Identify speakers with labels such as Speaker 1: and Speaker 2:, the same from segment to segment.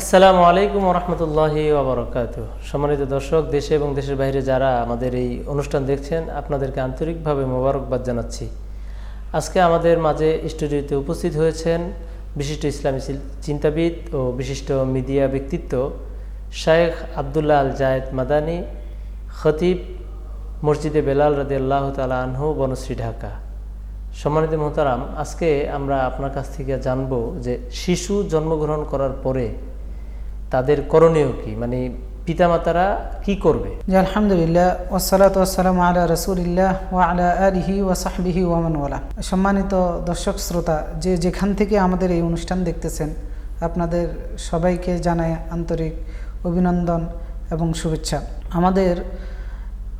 Speaker 1: আসসালামু আলাইকুম রহমতুল্লাহি ওবরাকাত সম্মানিত দর্শক, দেশে এবং দেশের বাইরে যারা আমাদের এই অনুষ্ঠান দেখছেন, আপনাদেরকে আন্তরিকভাবে মোবারকবাদ জানাচ্ছি। আজকে আমাদের মাঝে স্টুডিওতে উপস্থিত হয়েছেন বিশিষ্ট ইসলামী চিন্তাবিদ ও বিশিষ্ট মিডিয়া ব্যক্তিত্ব শায়েখ আবদুল্লাহ আল জায়েদ মাদানী, খতিব মসজিদে বেলাল রাদি আল্লাহ তালা আনহু, বনশ্রী ঢাকা। সম্মানিত মোহতারাম, আজকে আমরা আপনার কাছ থেকে জানব যে শিশু জন্মগ্রহণ করার পরে তাদের করণীয় কি? মানে পিতামাতারা কি করবে?
Speaker 2: আলহামদুলিল্লাহ ওসালাত ওয়াসালাম আলা রসুলিল্লাহ ওয়া আলা আলিহি ওয়া সাহবিহি ওয়ামানওয়ালা সম্মানিত দর্শক, শ্রোতা, যে যেখান থেকে আমাদের এই অনুষ্ঠান দেখতেছেন, আপনাদের সবাইকে জানাই আন্তরিক অভিনন্দন এবং শুভেচ্ছা। আমাদের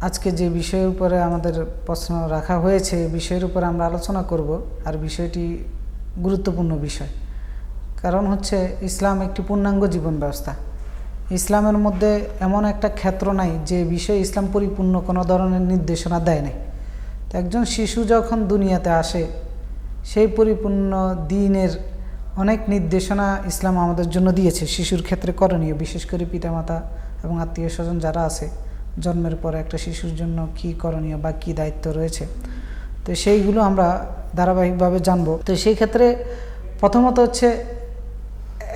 Speaker 2: আজকে যে বিষয়ের উপরে আমাদের প্রশ্ন রাখা হয়েছে বিষয়ের উপরে আমরা আলোচনা করব, আর বিষয়টি গুরুত্বপূর্ণ বিষয়। কারণ হচ্ছে ইসলাম একটি পূর্ণাঙ্গ জীবন ব্যবস্থা ইসলামের মধ্যে এমন একটা ক্ষেত্র নাই যে বিষয়ে ইসলাম পরিপূর্ণ কোনো ধরনের নির্দেশনা দেয় নাই। তো একজন শিশু যখন দুনিয়াতে আসে, সেই পরিপূর্ণ দিনের অনেক নির্দেশনা ইসলাম আমাদের জন্য দিয়েছে। শিশুর ক্ষেত্রে করণীয়, বিশেষ করে পিতামাতা এবং আত্মীয় স্বজন যারা আছে, জন্মের পরে একটা শিশুর জন্য কি করণীয় বা কী দায়িত্ব রয়েছে। তো সেইগুলো আমরা ধারাবাহিকভাবে জানব। তো সেই ক্ষেত্রে প্রথমত হচ্ছে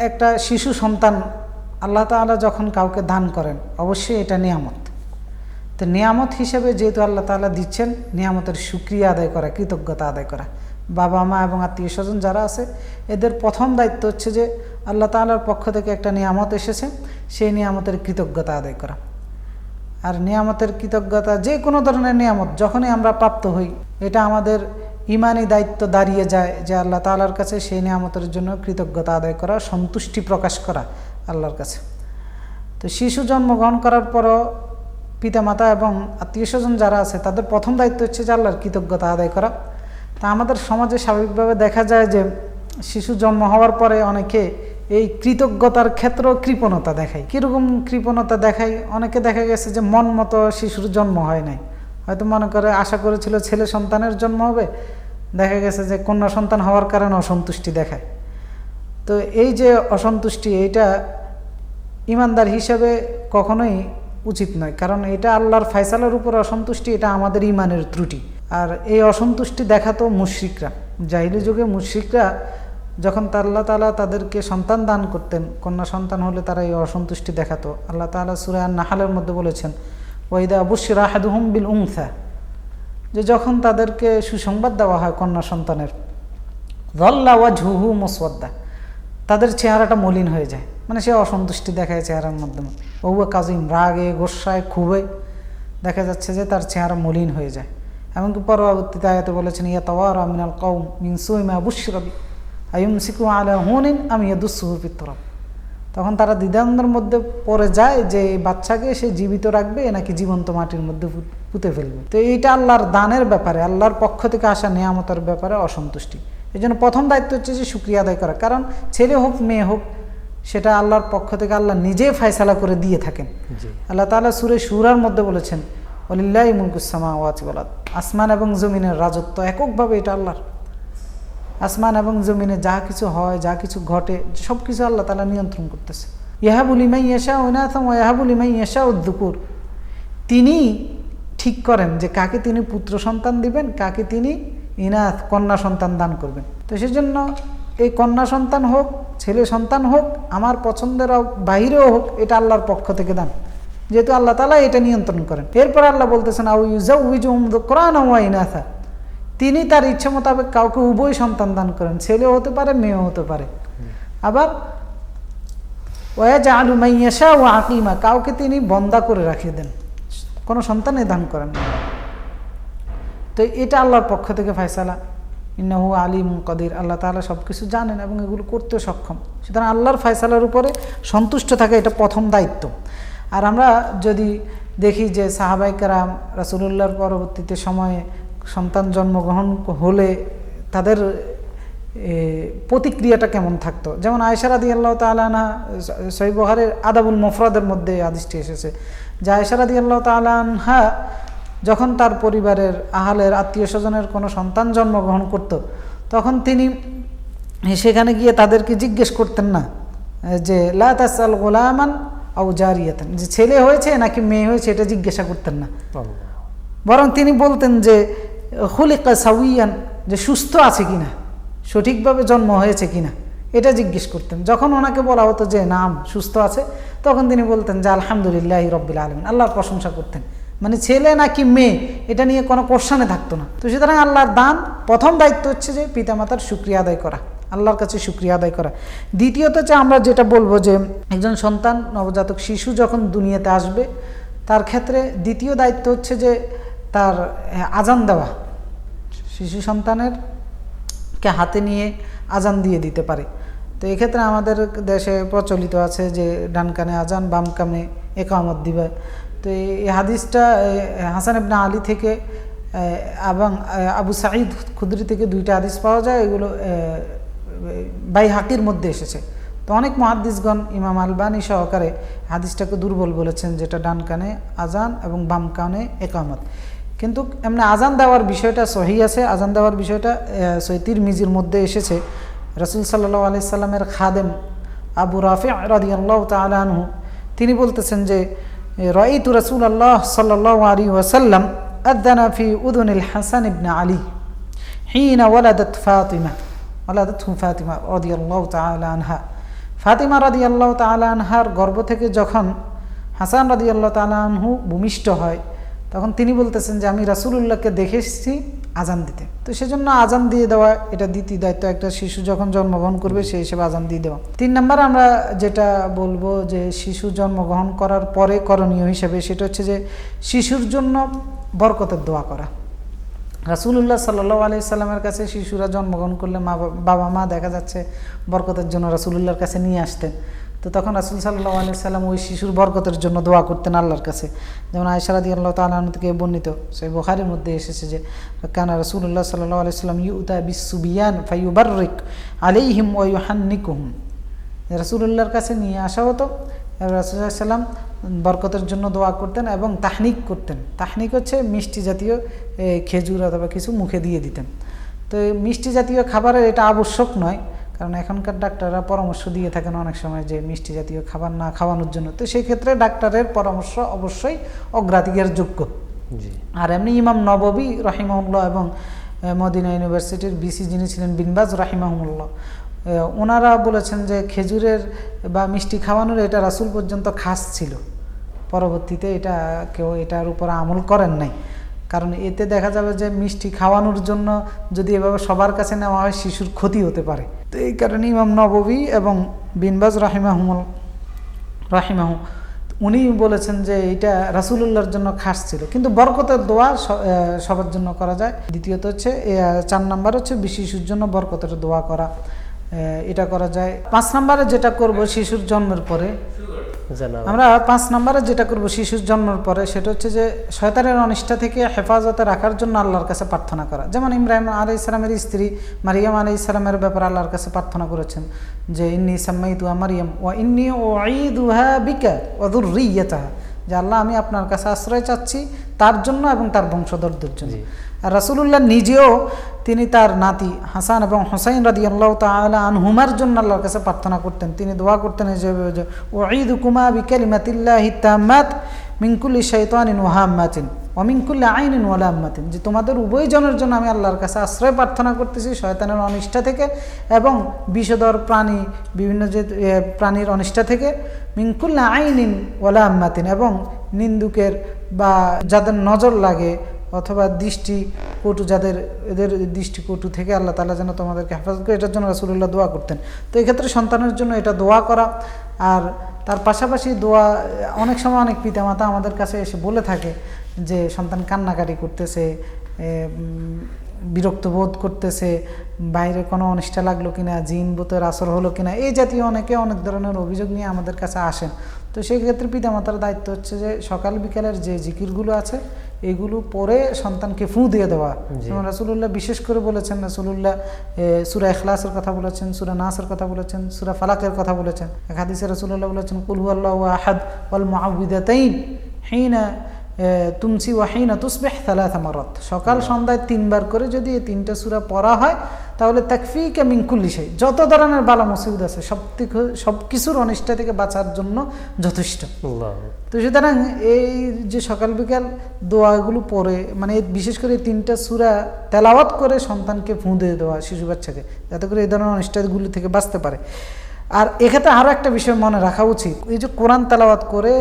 Speaker 2: একটা শিশু সন্তান আল্লাহ তাআলা যখন কাউকে দান করেন, অবশ্যই এটা নিয়ামত। তো নিয়ামত হিসেবে যেহেতু আল্লাহ তাআলা দিচ্ছেন, নিয়ামতের সুক্রিয়া আদায় করা, কৃতজ্ঞতা আদায় করা। বাবা, মা এবং আত্মীয় স্বজন যারা আছে, এদের প্রথম দায়িত্ব হচ্ছে যে আল্লাহ তাআলার পক্ষ থেকে একটা নিয়ামত এসেছে, সেই নিয়ামতের কৃতজ্ঞতা আদায় করা। আর নিয়ামতের কৃতজ্ঞতা যে কোনো ধরনের নিয়ামত, যখনই আমরা প্রাপ্ত হই, এটা আমাদের ইমানি দায়িত্ব দাঁড়িয়ে যায় যে আল্লাহ তাআলার কাছে সেই নিয়ামতের জন্য কৃতজ্ঞতা আদায় করা, সন্তুষ্টি প্রকাশ করা আল্লাহর কাছে। তো শিশু জন্মগ্রহণ করার পরও পিতামাতা এবং আত্মীয় স্বজন যারা আছে, তাদের প্রথম দায়িত্ব হচ্ছে যে আল্লাহর কৃতজ্ঞতা আদায় করা। তা আমাদের সমাজে স্বাভাবিকভাবে দেখা যায় যে শিশু জন্ম হওয়ার পরে অনেকে এই কৃতজ্ঞতার ক্ষেত্র কৃপণতা দেখায়। কীরকম কৃপণতা দেখায়? অনেকে দেখা গেছে যে মন মতো শিশুর জন্ম হয় নাই। হয়তো মনে করে আশা করেছিল ছেলে সন্তানের জন্ম হবে। দেখা গেছে যে কন্যা সন্তান হওয়ার কারণে অসন্তুষ্টি দেখায়। তো এই যে অসন্তুষ্টি, এইটা ইমানদার হিসাবে কখনোই উচিত নয়। কারণ এটা আল্লাহর ফায়সালার উপর অসন্তুষ্টি, এটা আমাদের ইমানের ত্রুটি। আর এই অসন্তুষ্টি দেখাতো মুশ্রিকরা। জাহিলি যুগে মুশ্রিকরা যখন আল্লাহ তালা তাদেরকে সন্তান দান করতেন, কন্যা সন্তান হলে তারা এই অসন্তুষ্টি দেখাতো। আল্লাহ তালা সুরায়ান নাহালের মধ্যে বলেছেন ওয়াইদা অবশ্যই রাহাদুহম বিল উংসা যে যখন তাদেরকে সুসংবাদ দেওয়া হয় কন্যা সন্তানের রল্লা ওয়া ঝুহু মুসওয়াদ্দা, তাদের চেহারাটা মলিন হয়ে যায়। মানে সে অসন্তুষ্টি দেখায় চেহারার মাধ্যমে। ওয়া কাজিম রাগে গোসায় খুবই দেখা যাচ্ছে যে তার চেহারা মলিন হয়ে যায়। এমনকি পরবর্তীতে আয়াতে বলেছেন, ইয়া তাওয়ার আমিনাল কৌম মিন সুইমা বুশরবি আয়ুম সিকু আলা হুনিন আমি দুঃসুহুর পিত্তরব তখন তারা দ্বিধান্দের মধ্যে পড়ে যায় যে এই বাচ্চাকে সে জীবিত রাখবে নাকি জীবন্ত মাটির মধ্যে পুঁতে ফেলবে। তো এইটা আল্লাহর দানের ব্যাপারে আল্লাহর পক্ষ থেকে আসা নিয়ামতের ব্যাপারে অসন্তুষ্টি। এই জন্য প্রথম দায়িত্ব হচ্ছে যে সুক্রিয়া আদায় করা। কারণ ছেলে হোক মেয়ে হোক সেটা আল্লাহর পক্ষ থেকে আল্লাহ নিজে ফায়সালা করে দিয়ে থাকেন। আল্লাহ তাআলা সুরে সুরার মধ্যে বলেছেন অলিল্লাহ মুলকুসামা ওয়াজ বলাত আসমান এবং জমিনের রাজত্ব এককভাবে এটা আল্লাহর আসমান এবং জমিনে যা কিছু হয়, যা কিছু ঘটে সব কিছু আল্লাহ তালা নিয়ন্ত্রণ করতেছে। ইয়াহাবুল ইমাই ইয়াশা ওনাথম ইয়াহাবুল ইমাই ইয়াশা উদ্দুকুর। তিনি ঠিক করেন যে কাকে তিনি পুত্র সন্তান দিবেন, কাকে তিনি ইনাথ, কন্যা সন্তান দান করবেন। তো সেজন্য এই কন্যা সন্তান হোক, ছেলে সন্তান হোক, আমার পছন্দের বাহিরেও হোক, এটা আল্লাহর পক্ষ থেকে দান। যেহেতু আল্লাহ তালা এটা নিয়ন্ত্রণ করেন। এরপর আল্লাহ বলতেছেন, আউ ইউজা উইজুম কোরআন ওয়া ইনাথা। তিনি তার ইচ্ছে মোতাবেক কাউকে উভয় সন্তান দান করেন। ছেলেও হতে পারে, মেয়েও হতে পারে। আবার ওয়াজ আলু মাইয়াশা ও আকিমা, কাউকে তিনি বন্দা করে রাখিয়ে দেন। কোনো সন্তানে দান করেন না। তো এটা আল্লাহর পক্ষ থেকে ফয়সালা। ইন্নাহু আলিম কদির, আল্লাহ তাআলা সব কিছু জানেন এবং এগুলো করতেও সক্ষম। সুতরাং আল্লাহর ফয়সালার উপরে সন্তুষ্ট থাকা এটা প্রথম দায়িত্ব। আর আমরা যদি দেখি যে সাহাবাই কারাম রাসুলুল্লাহর পরবর্তীতে সময়ে সন্তান জন্মগ্রহণ হলে তাদের প্রতিক্রিয়াটা কেমন থাকতো যেমন আয়সারাদি আল্লাহ তালানা সৈবহারের আদাবুল মফরাদের মধ্যে আদিষ্টি এসেছে যে আয়সারাদি আল্লাহ তালানহা যখন তার পরিবারের আহালের আত্মীয় স্বজনের কোনো সন্তান জন্মগ্রহণ করত তখন তিনি সেখানে গিয়ে তাদেরকে জিজ্ঞেস করতেন না যে লা তাসাল গোলামান আউ জারিয়াতান যে ছেলে হয়েছে নাকি মেয়ে হয়েছে এটা জিজ্ঞাসা করতেন না। বরং তিনি বলতেন যে হলিকা সাউইয়ান যে সুস্থ আছে কিনা, সঠিকভাবে জন্ম হয়েছে কিনা, এটা জিজ্ঞেস করতেন। যখন ওনাকে বলা হতো যে, নাম সুস্থ আছে, তখন তিনি বলতেন যে, আলহামদুলিল্লাহ রব্বিল আলমিন। আল্লাহর প্রশংসা করতেন। মানে ছেলে নাকি মেয়ে, এটা নিয়ে কোনো কোশ্চানে থাকতো না। তো সুতরাং আল্লাহর দান, প্রথম দায়িত্ব হচ্ছে যে, পিতামাতার সুক্রিয়া আদায় করা, আল্লাহর কাছে সুক্রিয়া আদায় করা। দ্বিতীয়ত হচ্ছে আমরা যেটা বলব যে, একজন সন্তান, নবজাতক শিশু যখন দুনিয়াতে আসবে, তার ক্ষেত্রে দ্বিতীয় দায়িত্ব হচ্ছে যে, তার আজান দেওয়া। শিশু সন্তানের কে হাতে নিয়ে আজান দিয়ে দিতে পারে। তো এক্ষেত্রে আমাদের দেশে প্রচলিত আছে যে, ডান কানে আজান, বাম কানে একামত দিবে। তো এই- হাদিসটা হাসান ইবনা আলী থেকে এবং আবু সাঈদ খুদরি থেকে দুইটা হাদিস পাওয়া যায়। এগুলো বাই হাকির মধ্যে এসেছে। তো অনেক মহাদ্দিসগণ, ইমাম আলবানি সহকারে হাদিসটাকে দুর্বল বলেছেন, যেটা ডান কানে আজান এবং বাম কানে একামত। কিন্তু এমনি আজান দেওয়ার বিষয়টা সহি আছে, আজান দেওয়ার বিষয়টা সৈতির মিজির মধ্যে এসেছে। রসুল সাল্লাহ আলি সাল্লামের খাদেম আবু রাফি রাদি আল্লাহ তালাহু তিনি বলতেছেন যে রঈতু রসুল আল্লাহ সাল্লাহ আলী ওয়াসাল্লাম আদানাফি উদুনিল হাসান ইবনা আলী হিনা ওয়ালাদ ফাতিমা ওয়ালাদত ফাতিমা রদি আল্লাহ আনহা। ফাতিমা রদি আল্লাহ আনহার গর্ব থেকে যখন হাসান রদি আল্লাহ তালহু ভূমিষ্ঠ হয় তখন তিনি বলতেছেন যে, আমি রাসুলুল্লাহকে দেখে এসেছি আজান দিতে। তো সেজন্য আজান দিয়ে দেওয়া এটা দ্বিতীয় দায়িত্ব। একটা শিশু যখন জন্মগ্রহণ করবে সেই হিসেবে আজান দিয়ে দেওয়া। তিন নম্বর আমরা যেটা বলব যে, শিশু জন্মগ্রহণ করার পরে করণীয় হিসেবে সেটা হচ্ছে যে, শিশুর জন্য বরকতের দোয়া করা। রাসুল্লাহ সাল্লাহ আলি সাল্লামের কাছে শিশুরা জন্মগ্রহণ করলে মা বাবা মা দেখা যাচ্ছে বরকতের জন্য রাসুলুল্লাহর কাছে নিয়ে আসতেন। তো তখন রাসুল সাল্লাহ আলি সাল্লাম ওই শিশুর বরকতের জন্য দোয়া করতেন আল্লাহর কাছে। যেমন আয়সারাদি আল্লাহ তালন থেকে বর্ণিত সেই বোখারির মধ্যে এসেছে যে, কানা রাসুল্লাহ সাল্লাহ আলি সাল্লাম ইউতা বিসুবিয়ান ফাইউবারিক আলিহিম ওয়ুহান্নিকুহুম রাসুলুল্লাহর কাছে নিয়ে আসা হতো রাসুল্লাহাম বরকতের জন্য দোয়া করতেন এবং তাহনিক করতেন। তাহনিক হচ্ছে মিষ্টি জাতীয় খেজুর অথবা কিছু মুখে দিয়ে দিতেন। তো মিষ্টি জাতীয় খাবারের এটা আবশ্যক নয় কারণ এখনকার ডাক্তাররা পরামর্শ দিয়ে থাকেন অনেক সময় যে মিষ্টি জাতীয় খাবার না খাওয়ানোর জন্য। তো সেই ক্ষেত্রে ডাক্তারের পরামর্শ অবশ্যই অগ্রাধিকার যোগ্য। আর এমনি ইমাম নববী রাহিমাহুল্লাহ এবং মদিনা ইউনিভার্সিটির বিসি যিনি ছিলেন বিনবাজ রাহিমাহুল্লাহ আহ, ওনারা বলেছেন যে খেজুরের বা মিষ্টি খাওয়ানোর এটা রাসুল পর্যন্ত খাস ছিল। পরবর্তীতে এটা কেউ এটার উপর আমল করেন নাই। কারণ এতে দেখা যাবে যে মিষ্টি খাওয়ানোর জন্য যদি এভাবে সবার কাছে নেওয়া হয়, শিশুর ক্ষতি হতে পারে। তো এই কারণে ইমাম নববী এবং বিনবাজ রাহিমাহুমুল, রাহিমাহু, উনি বলেছেন যে এটা রাসুলুল্লাহর জন্য খাস ছিল। কিন্তু বরকতের দোয়া সবার জন্য করা যায়। দ্বিতীয়ত হচ্ছে চার নাম্বার হচ্ছে শিশুর জন্য বরকতের দোয়া করা। এটা করা যায়। পাঁচ নাম্বারে যেটা করব শিশুর জন্মের পরে আমরা পাঁচ নম্বরে যেটা করব, শিশুর জন্মের পরে, সেটা হচ্ছে যে শয়তানের অনিষ্ঠা থেকে হেফাজতে রাখার জন্য আল্লাহর কাছে প্রার্থনা করা। যেমন ইব্রাহিম আলি ইসলামের স্ত্রী মারিয়াম আলি ইসলামের ব্যাপারে আল্লাহর কাছে প্রার্থনা করেছেন যে, ইন্নি সাম্মাই তুয়া মারিয়াম ও ইন্নি ও আই দুহা বিকা ওদুর রিয়াতাহা যে আল্লাহ আমি আপনার কাছে আশ্রয় চাচ্ছি তার জন্য এবং তার বংশধরদের জন্য। আর রাসুলুল্লাহ নিজেও তিনি তার নাতি হাসান এবং হোসাইন রাদি আল্লাহ তালা আনহুমার জন্য আল্লাহর কাছে প্রার্থনা করতেন। তিনি দোয়া করতেন যে বিকেল ও ঈদ কুমা বিকালিমাতিল্লাহি তাম্মাত মিনকুল্লি শৈতানিন ওহাম্মাতিন অমিনকুল্লি আইনিন ওলাম্মাতিন যে তোমাদের উভয়জনের জন্য আমি আল্লাহর কাছে আশ্রয় প্রার্থনা করতেছি শয়তানের অনিষ্ঠা থেকে এবং বিষধর প্রাণী, বিভিন্ন যে প্রাণীর অনিষ্ঠা থেকে। মিনকুল্লা আইনিন ওলাম্মাতিন এবং নিন্দুকের বা যাদের নজর লাগে অথবা দৃষ্টি কটু, যাদের, এদের দৃষ্টি কটু থেকে আল্লাহ তালা যেন তোমাদেরকে হেফাজত করে, এটার জন্য রাসুলুল্লাহ দোয়া করতেন। তো এক্ষেত্রে সন্তানের জন্য এটা দোয়া করা, আর তার পাশাপাশি দোয়া, অনেক সময় অনেক পিতামাতা আমাদের কাছে এসে বলে থাকে যে সন্তান কান্নাকাটি করতেছে বিরক্ত বোধ করতেছে, বাইরে কোনো অনিষ্ঠা লাগল কিনা, জিন বোতের আসর হলো কিনা, এই জাতীয় অনেকে অনেক ধরনের অভিযোগ নিয়ে আমাদের কাছে আসেন। তো সেই ক্ষেত্রে পিতামাতার দায়িত্ব হচ্ছে যে সকাল বিকালের যে জিকিরগুলো আছে এগুলো পরে সন্তানকে ফু দিয়ে দেওয়া। যেমন রাসুলুল্লাহ বিশেষ করে বলেছেন রাসুলুল্লাহ সুরা এখলাসের কথা বলেছেন সুরা নাসের কথা বলেছেন সুরা ফালাকের কথা বলেছেন একাদিসে রাসুল্লাহ বলেছেন কুলহু আল্লাহ আহাদ ওয়াল মাহবুদাতাইন হিনা তুমসি ওয়াহিনা তুসবেহ তালাথা মারত। সকাল সন্ধ্যায় তিনবার করে যদি এই তিনটা সুরা পড়া হয় তাহলে তাকফি মিঙ্কুল্লি সেই যত ধরনের বালা মুসিবত আছে সব সব কিছুর অনিষ্টা থেকে বাঁচার জন্য যথেষ্ট। তো সুতরাং এই যে সকাল বিকাল দোয়াগুলো পড়ে মানে বিশেষ করে এই তিনটা সুরা তেলাওয়াত করে সন্তানকে ফুঁদে দেওয়া শিশু বাচ্চাকে যাতে করে এই ধরনের অনিষ্টাগুলি থেকে বাঁচতে পারে। আর এক্ষেত্রে আরও একটা বিষয় মনে রাখা উচিত এই যে কোরআন তেলাওয়াত করে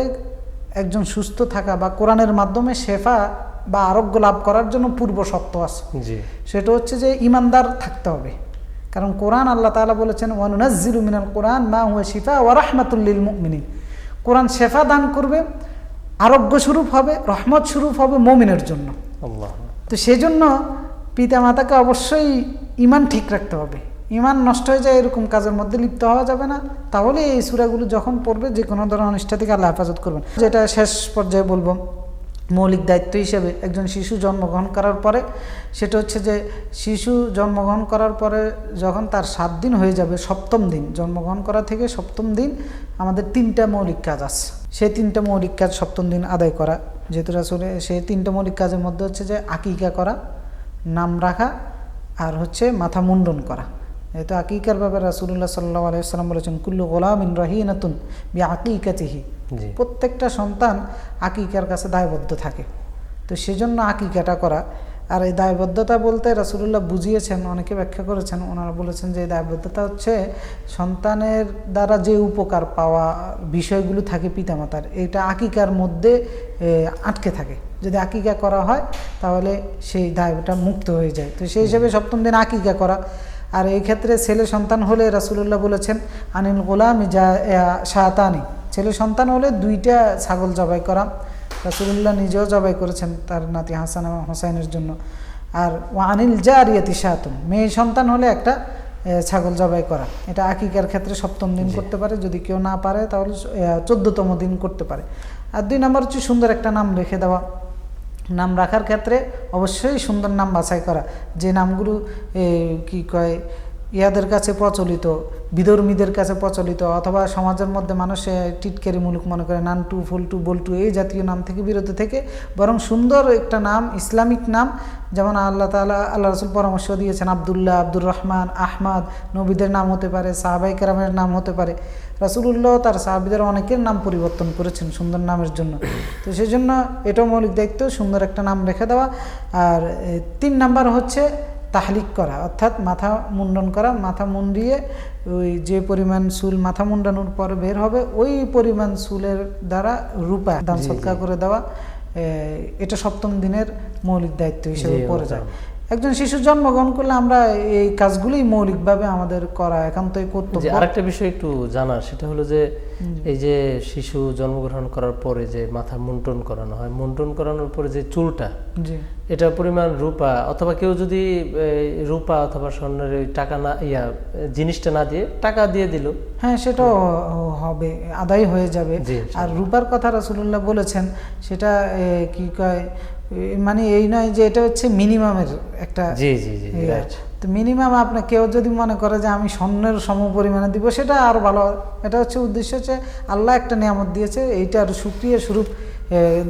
Speaker 2: একজন সুস্থ থাকা বা কোরআনের মাধ্যমে শেফা বা আরোগ্য লাভ করার জন্য পূর্ব সত্য আছে।
Speaker 1: জি।
Speaker 2: সেটা হচ্ছে যে ইমানদার থাকতে হবে। কারণ কোরআন আল্লাহ তাআলা বলেছেন ওয়ানুনাজ্জিলু মিনাল কোরআন মা হুয়া শিফা ওয়া রাহমাতুল মুমিনিন। কোরআন শেফা দান করবে আরোগ্য স্বরূপ হবে রহমত স্বরূপ হবে মমিনের জন্য।
Speaker 1: আল্লাহ
Speaker 2: তো সেই জন্য পিতা মাতাকে অবশ্যই ইমান ঠিক রাখতে হবে। ইমান নষ্ট হয়ে যায়, এরকম কাজের মধ্যে লিপ্ত হওয়া যাবে না। তাহলে এই সুরাগুলো যখন পড়বে যে কোনো ধরনের অনিষ্ঠা থেকে আল্লাহ হেফাজত করবেন। যেটা শেষ পর্যায়ে বলব, মৌলিক দায়িত্ব হিসেবে একজন শিশু জন্মগ্রহণ করার পরে, সেটা হচ্ছে যে শিশু জন্মগ্রহণ করার পরে যখন তার সাত দিন হয়ে যাবে, সপ্তম দিন, জন্মগ্রহণ করা থেকে সপ্তম দিন আমাদের তিনটা মৌলিক কাজ আছে। সেই তিনটা মৌলিক কাজ সপ্তম দিন আদায় করা, যেহেতু আসলে সেই তিনটা মৌলিক কাজের মধ্যে হচ্ছে যে আকিকা করা, নাম রাখা, আর হচ্ছে মাথা মুন্ডন করা। যেহেতু আকিকার ব্যাপারে রাসুল্লাহ সাল্লাহ আলাইসাল্লাম বলেছেন কুল্লু গোলাম গোলামিন রহিনাতুন বি আকিকাতিহি প্রত্যেকটা সন্তান আকিকার কাছে দায়বদ্ধ থাকে। তো সেজন্য আকিকাটা করা। আর এই দায়বদ্ধতা বলতে রাসুলুল্লাহ বুঝিয়েছেন অনেকে ব্যাখ্যা করেছেন ওনারা বলেছেন যে এই দায়বদ্ধতা হচ্ছে সন্তানের দ্বারা যে উপকার পাওয়া বিষয়গুলো থাকে পিতামাতার এটা আকিকার মধ্যে আটকে থাকে। যদি আকিকা করা হয় তাহলে সেই দায়টা মুক্ত হয়ে যায়। তো সেই হিসেবে সপ্তম দিন আকিকা করা। আর এই ক্ষেত্রে ছেলে সন্তান হলে রাসুলুল্লাহ বলেছেন আনিল গোলাম যা শাহতানি ছেলে সন্তান হলে দুইটা ছাগল জবাই করা রাসুলুল্লাহ নিজেও জবাই করেছেন তার নাতি হাসান এবং হোসাইনের জন্য। আর আনিল জারিয়াতি শাহাতুন মেয়ে সন্তান হলে একটা ছাগল জবাই করা। এটা আকিকার ক্ষেত্রে সপ্তম দিন করতে পারে যদি কেউ না পারে তাহলে চোদ্দতম দিন করতে পারে। আর দুই নম্বর হচ্ছে সুন্দর একটা নাম রেখে দেওয়া। নাম রাখার ক্ষেত্রে অবশ্যই সুন্দর নাম বাছাই করা। যে নামগুলো কি কয় ইয়াদের কাছে প্রচলিত, বিধর্মীদের কাছে প্রচলিত অথবা সমাজের মধ্যে মানুষে টিটকারি মুলুক মনে করে নানটু, ফুলটু, বল্টু এই জাতীয় নাম থেকে বিরত থেকে বরং সুন্দর একটা নাম, ইসলামিক নাম যেমন আল্লাহ তালা আল্লাহ রসুল পরামর্শ দিয়েছেন আবদুল্লাহ, আব্দুর রহমান, আহমাদ নবীদের নাম হতে পারে সাহাবাই কেরামের নাম হতে পারে। রাসুলুল্লাহ তার সাহাবিদের অনেকের নাম পরিবর্তন করেছেন সুন্দর নামের জন্য। তো সেই জন্য এটাও মৌলিক দায়িত্ব সুন্দর একটা নাম রেখে দেওয়া। আর তিন নাম্বার হচ্ছে তাহলিক করা অর্থাৎ মাথা মুন্ডন করা মাথা মুন্ডিয়ে ওই যে পরিমাণ চুল মাথা মুন্ডানোর পর বের হবে ওই পরিমাণ চুলের দ্বারা রূপা দান। সৎকার করে দেওয়া এটা সপ্তম দিনের মৌলিক দায়িত্ব হিসেবে পড়ে যায়। একজন শিশু জন্মগ্রহণ করলে আমরা এই কাজগুলোই মৌলিকভাবে আমাদের করা একান্তই
Speaker 1: যে
Speaker 2: কর্তব্য
Speaker 1: আরেকটা বিষয় একটু জানার সেটা হলো যে এই যে শিশু জন্মগ্রহণ করার পরে যে মাথা মুন্টন করানো হয় মুন্টন করানোর পরে যে চুলটা এটা পরিমাণ রূপা অথবা কেউ যদি রূপা অথবা স্বর্ণের টাকা না ইয়া জিনিসটা না দিয়ে টাকা দিয়ে দিল।
Speaker 2: হ্যাঁ সেটাও হবে আদায় হয়ে যাবে। আর রূপার কথা রাসুল্লাহ বলেছেন সেটা কি কয় মানে এই নয় যে এটা হচ্ছে মিনিমামের একটা
Speaker 1: জি জি জি
Speaker 2: ইয়ে। তো মিনিমাম আপনার কেউ যদি মনে করে যে আমি স্বর্ণের সম পরিমাণে দিব সেটা আরও ভালো এটা হচ্ছে উদ্দেশ্য হচ্ছে আল্লাহ একটা নিয়ামত দিয়েছে এইটার সুক্রিয়া স্বরূপ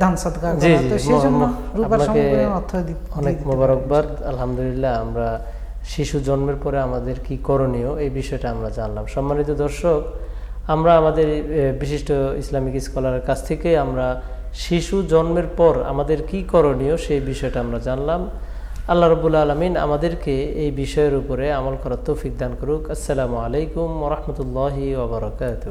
Speaker 2: দান সৎকার তো সেই জন্য রূপার অর্থ
Speaker 1: অনেক মোবারকবাদ। আলহামদুলিল্লাহ আমরা শিশু জন্মের পরে আমাদের কি করণীয় এই বিষয়টা আমরা জানলাম। সম্মানিত দর্শক আমরা আমাদের বিশিষ্ট ইসলামিক স্কলারের কাছ থেকে আমরা শিশু জন্মের পর আমাদের কি করণীয় সেই বিষয়টা আমরা জানলাম। আল্লাহ রবুল্লা আলমিন আমাদেরকে এই বিষয়ের উপরে আমল করার তৌফিক দান করুক। আসসালামু আলাইকুম ওরহমতুল্লাহি ওবরাকাত